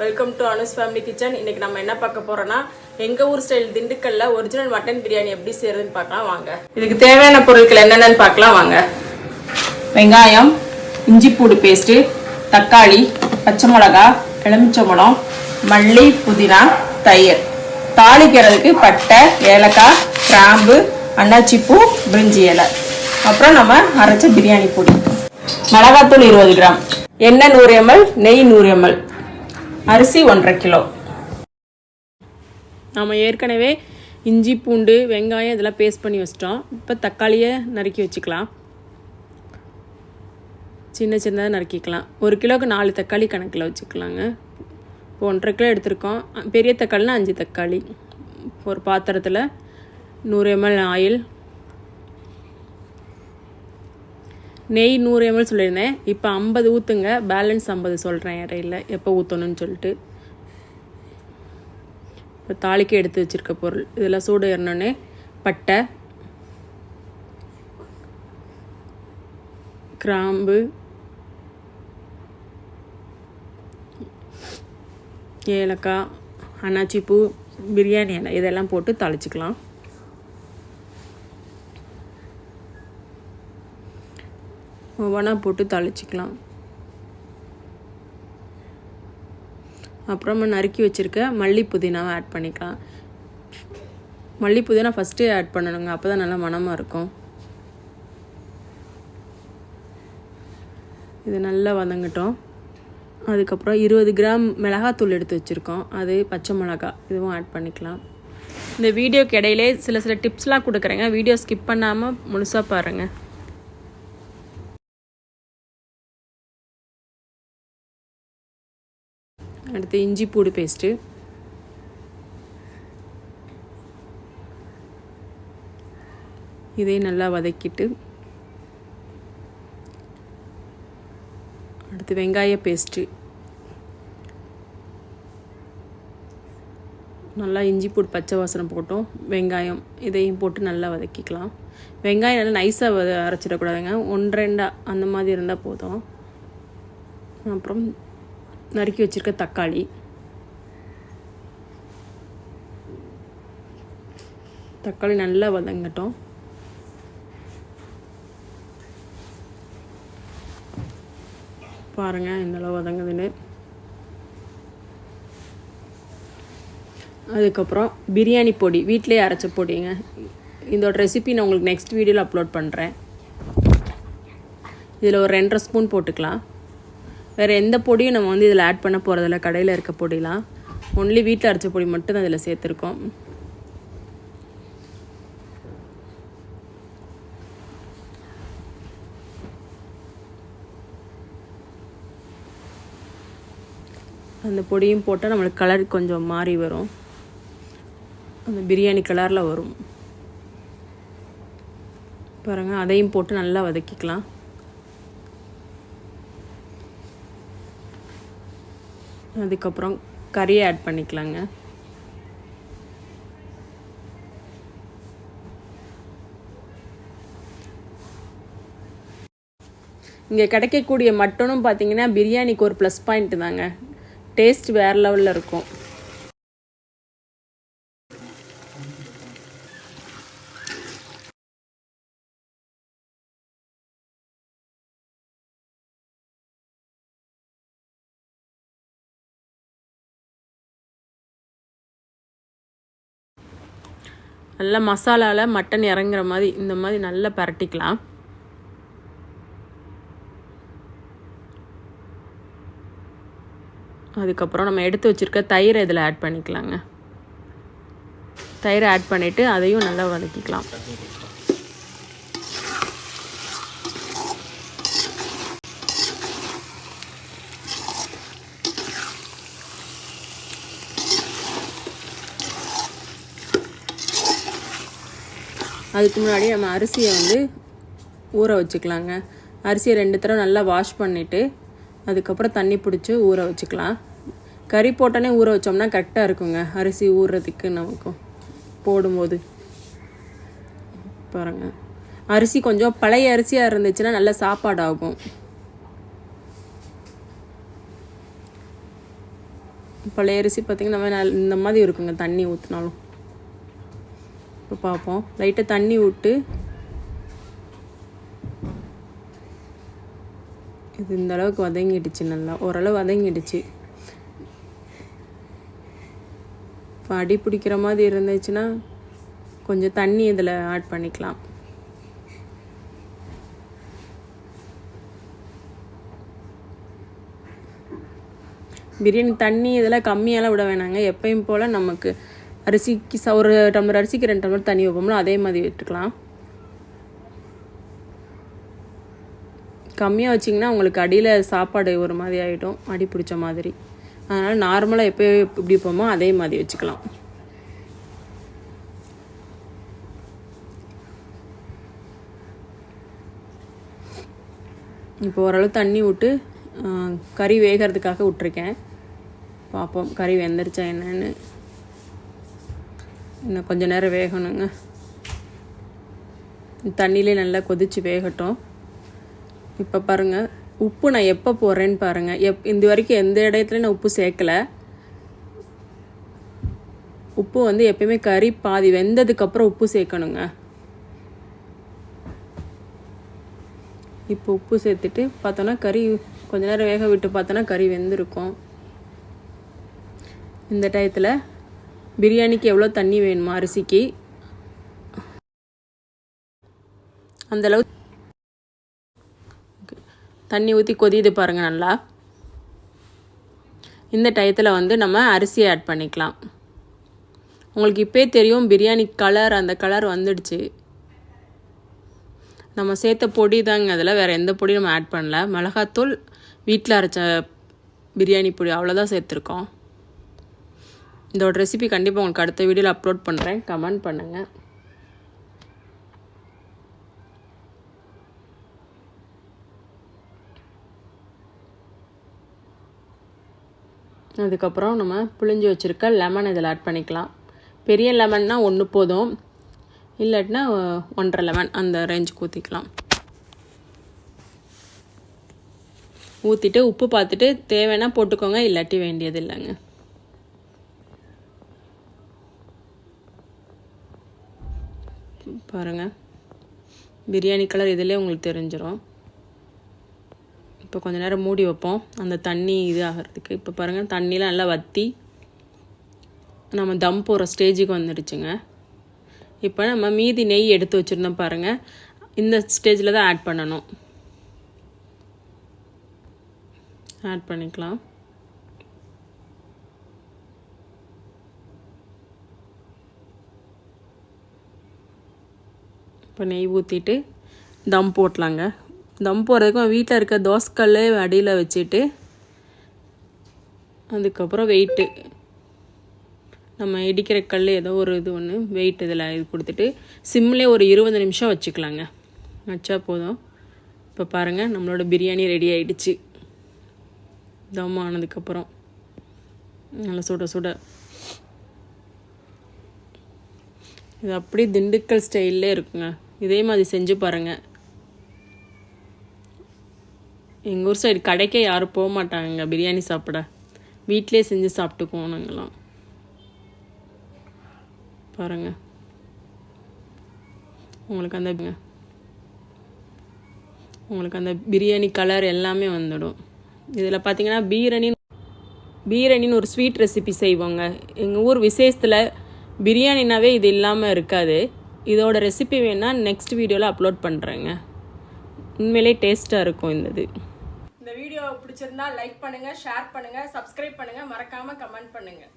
Welcome to Anu's family kitchen இன்னைக்கு நம்ம என்ன பார்க்க போறோம்னா எங்க ஊர் ஸ்டைல் திண்டுக்கல்ல ஒரிஜினல் மட்டன் பிரியாணி எப்படி செய்யறதுன்னு பார்க்கலாம். வாங்க. இதுக்கு தேவையான பொருட்கள் என்னென்னு பார்க்கலாம். வாங்க. வெங்காயம் இஞ்சி பூடு பேஸ்ட்டு தக்காளி பச்சை மிளகா எலுமிச்சம்பழம் மல்லி புதினா தயிர். தாளிக்கிறதுக்கு பட்டை ஏலக்காய் கிராம்பு அன்னாச்சிப்பூ பிரிஞ்சி இலை. அப்புறம் நம்ம அரைச்ச பிரியாணி பொடி. மிளகாத்தூள் இருபது கிராம். எண்ணெய் நூறு எம்எல் நெய் நூறு எம்எல். அரிசி ஒன்றரை கிலோ. நாம் ஏற்கனவே இஞ்சி பூண்டு வெங்காயம் இதெல்லாம் பேஸ்ட் பண்ணி வச்சிட்டோம். இப்போ தக்காளியை நறுக்கி வச்சுக்கலாம். சின்ன சின்னதாக நறுக்கிக்கலாம். ஒரு கிலோவுக்கு நாலு தக்காளி கணக்கில் வச்சுக்கலாங்க. இப்போ ஒன்றரை கிலோ எடுத்திருக்கோம். பெரிய தக்காளினா அஞ்சு தக்காளி. ஒரு பாத்திரத்தில் நூறு எம்எல் ஆயில் நெய் நூறு எம்எல் சொல்லியிருந்தேன். இப்போ ஐம்பது ஊற்றுங்க பேலன்ஸ் ஐம்பது சொல்கிறேன் இடையில எப்போ ஊற்றணும்னு சொல்லிட்டு. இப்போ தாளிக்கு எடுத்து வச்சுருக்க பொருள். இதெல்லாம் சூடு ஏறினோடனே பட்டை. கிராம்பு. ஏலக்காய். அன்னாச்சிப்பூ பிரியாணி எண்ணெய். இதெல்லாம் போட்டு தாளிச்சிக்கலாம். ஒவ்வொன்றா போட்டு தாளிச்சிக்கலாம். அப்புறமா நறுக்கி வச்சுருக்க மல்லி புதினாவை ஆட் பண்ணிக்கலாம். மல்லி புதினா ஃபஸ்ட்டே ஆட் பண்ணணுங்க. அப்போ தான் நல்லா மனமாக இருக்கும். இது நல்லா வதங்கட்டும். அதுக்கப்புறம் இருபது கிராம் மிளகாத்தூள் எடுத்து வச்சுருக்கோம். அது பச்சை மிளகா இதுவும் ஆட் பண்ணிக்கலாம். இந்த வீடியோக்கு இடையிலே சில சில டிப்ஸ்லாம் கொடுக்குறேங்க. வீடியோ ஸ்கிப் பண்ணாமல் முழுசாக பாருங்கள் அடுத்து இஞ்சி பூடு பேஸ்ட்டு இதையும் நல்லா வதக்கிட்டு அடுத்து வெங்காய பேஸ்ட்டு நல்லா இஞ்சி பூடு பச்சை வாசனை போட்டோம். வெங்காயம் இதையும் போட்டு நல்லா வதக்கிக்கலாம். வெங்காயம் நல்லா நைஸாக வத அரைச்சிடக்கூடாதுங்க. ஒன்றெண்டா அந்த மாதிரி இருந்தால் போதும். அப்புறம் நறுக்கி வச்சுருக்க தக்காளி. தக்காளி நல்லா வதங்கட்டும். பாருங்க இந்த அளவு வதங்குதுன்னு. அதுக்கப்புறம் பிரியாணி பொடி வீட்டிலே அரைச்ச பொடிங்க. இதோட ரெசிபி நான் உங்களுக்கு நெக்ஸ்ட் வீடியோவில் அப்லோட் பண்ணுறேன் இதில் ஒரு ரெண்டரை ஸ்பூன் போட்டுக்கலாம். வேறு எந்த பொடியும் நம்ம வந்து இதில் ஆட் பண்ண போகிறதில்ல கடையில் இருக்க பொடிலாம். ஒன்லி வீட்டில் அரைச்ச பொடி மட்டும் தான் இதில் சேர்த்துருக்கோம். அந்த பொடியும் போட்டால் நம்மளுக்கு கலர் கொஞ்சம் மாறி வரும். அந்த பிரியாணி கலரில் வரும். பாருங்கள் அதையும் போட்டு நல்லா வதக்கிக்கலாம். அதுக்கப்புறம் கறியை ஆட் பண்ணிக்கலாங்க. இங்கே கிடைக்கக்கூடிய மட்டனும் பார்த்தீங்கன்னா பிரியாணிக்கு ஒரு ப்ளஸ் பாயிண்ட் தாங்க. டேஸ்ட் வேறு லெவலில் இருக்கும். நல்லா மசாலாவில் மட்டன் இறங்குற மாதிரி இந்த மாதிரி நல்லா பரட்டிக்கலாம். அதுக்கப்புறம் நம்ம எடுத்து வச்சுருக்க தயிரை இதில் ஆட் பண்ணிக்கலாங்க. தயிரை ஆட் பண்ணிவிட்டு அதையும் நல்லா வதக்கிக்கலாம். அதுக்கு முன்னாடி நம்ம அரிசியை வந்து ஊற வச்சுக்கலாங்க. அரிசியை ரெண்டு தடவை நல்லா வாஷ் பண்ணிவிட்டு அதுக்கப்புறம் தண்ணி பிடிச்சி ஊற வச்சுக்கலாம். கறி போட்டோன்னே ஊற வச்சோம்னா கரெக்டாக இருக்குங்க. அரிசி ஊறுறதுக்கு நமக்கும் போடும்போது. பாருங்க. அரிசி கொஞ்சம் பழைய அரிசியாக இருந்துச்சுன்னா நல்ல சாப்பாடு ஆகும் பழைய அரிசி பார்த்திங்கன்னா நம்ம நல்- இந்த மாதிரி இருக்குங்க தண்ணி ஊற்றினாலும் இப்போ பார்ப்போம் லைட்டாக தண்ணி விட்டு. இது இந்த அளவுக்கு வதங்கிடுச்சு நல்லா. ஓரளவு வதங்கிடுச்சு. இப்போ அடி பிடிக்கிற மாதிரி இருந்துச்சுன்னா கொஞ்சம் தண்ணி இதில் ஆட் பண்ணிக்கலாம். பிரியாணி தண்ணி இதெல்லாம் கம்மியெல்லாம் விட வேணாங்க. எப்பயும் போல் நமக்கு அரிசிக்கு ச- ஒரு டம்ளர் அரிசிக்கு ரெண்டு டம்ளர் தண்ணி வைப்போம்ல அதே மாதிரி விட்டுக்கலாம். கம்மியாக வச்சிங்கன்னா உங்களுக்கு அடியில் சாப்பாடு ஒரு மாதிரி ஆகிடும் அடி பிடிச்ச மாதிரி. அதனால் நார்மலாக எப்போ எப்படி வைப்போமோ அதே மாதிரி வச்சுக்கலாம். இப்போ ஓரளவு தண்ணி விட்டு கறி வேகிறதுக்காக விட்ருக்கேன் பார்ப்போம் கறி வெந்துருச்சா என்னன்னு. இன்னும் கொஞ்சம் நேரம் வேகணுங்க. தண்ணியிலே நல்லா கொதித்து வேகட்டும். இப்போ பாருங்கள் உப்பு நான் எப்போ போடுறேன்னு பாருங்கள் எப் இந்த வரைக்கும் எந்த இடத்துல நான் உப்பு சேர்க்கல. உப்பு வந்து எப்பயுமே கறி பாதி வெந்ததுக்கப்புறம் உப்பு சேர்க்கணுங்க. இப்போ உப்பு சேர்த்துட்டு பார்த்தோன்னா கறி கொஞ்ச நேரம் வேக விட்டு பார்த்தோன்னா கறி வெந்திருக்கும். இந்த டயத்தில் பிரியாணிக்கு எவ்வளோ தண்ணி வேணுமா அரிசிக்கு? அந்தளவு தண்ணி ஊற்றி கொதியுது பாருங்கள் நல்லா. இந்த டயத்தில் வந்து நம்ம அரிசியை ஆட் பண்ணிக்கலாம். உங்களுக்கு இப்போ தெரியும் பிரியாணி கலர் அந்த கலர் வந்துடுச்சு. நம்ம சேர்த்த பொடி தாங்க அதில் வேறு எந்த பொடியும் நம்ம ஆட் பண்ணல. மிளகாத்தூள் வீட்டில் அரைச்ச பிரியாணி பொடி அவ்வளோதான் சேர்த்துருக்கோம். இதோட ரெசிபி கண்டிப்பாக உங்களுக்கு அடுத்த வீடியோவில் அப்லோட் பண்ணுறேன் கமெண்ட் பண்ணுங்கள் அதுக்கப்புறம் நம்ம புளிஞ்சு வச்சுருக்க லெமன் இதில் ஆட் பண்ணிக்கலாம். பெரிய லெமன்னா ஒன்று போதும். இல்லாட்டினா ஒன்றரை லெமன் அந்த ரேஞ்சுக்கு ஊற்றிக்கலாம் ஊற்றிட்டு உப்பு பார்த்துட்டு தேவைன்னா போட்டுக்கோங்க இல்லாட்டி வேண்டியது இல்லைங்க பாருங்கள் பிரியாணி கலர் இதிலே உங்களுக்கு தெரிஞ்சிடும் இப்போ கொஞ்ச நேரம் மூடி வைப்போம். அந்த தண்ணி இது ஆகிறதுக்கு. இப்போ பாருங்கள் தண்ணிலாம் நல்லா வற்றி நம்ம தம் போகிற ஸ்டேஜுக்கு வந்துடுச்சுங்க. இப்போ நம்ம மீதி நெய் எடுத்து வச்சுருந்தோம் பாருங்கள் இந்த ஸ்டேஜில் தான் ஆட் பண்ணணும். ஆட் பண்ணிக்கலாம். இப்போ நெய் ஊற்றிட்டு தம் போட்டலாங்க தம் போடுறதுக்கும் வீட்டில் இருக்க தோசைக்கல் அடியில் வச்சுட்டு அதுக்கப்புறம் வெயிட்டு நம்ம இடிக்கிற கல் ஏதோ ஒரு இது ஒன்று வெயிட் இதில் இது கொடுத்துட்டு சிம்லேயே ஒரு இருபது நிமிஷம் வச்சுக்கலாங்க. வச்சா போதும். இப்போ பாருங்கள் நம்மளோட பிரியாணி ரெடி ஆகிடுச்சு தம் ஆனதுக்கப்புறம் நல்லா சுட சுட. இது அப்படியே திண்டுக்கல் ஸ்டைல்லே இருக்குங்க. இதே மாதிரி செஞ்சு பாருங்கள் எங்கள் ஊர் சைடு கடைக்கே யாரும் போக மாட்டாங்க பிரியாணி சாப்பிட. வீட்டிலே செஞ்சு சாப்பிட்டுக்குவோம் நாங்களாம் பாருங்க. உங்களுக்கு அந்த உங்களுக்கு அந்த பிரியாணி கலர் எல்லாமே வந்துடும். இதில் பார்த்தீங்கன்னா பீரணின்னு பீரணின்னு ஒரு ஸ்வீட் ரெசிபி செய்வோங்க. எங்கள் ஊர் விசேஷத்தில் பிரியாணினாவே இது இல்லாமல் இருக்காது. இதோட ரெசிபி வேணால் நெக்ஸ்ட் வீடியோவில் அப்லோட் பண்ணுறேங்க உண்மையிலே டேஸ்ட்டாக இருக்கும் இந்த இது இந்த வீடியோ பிடிச்சிருந்தா லைக் பண்ணுங்கள் ஷேர் பண்ணுங்கள் சப்ஸ்கிரைப் பண்ணுங்கள் மறக்காமல் கமெண்ட் பண்ணுங்கள்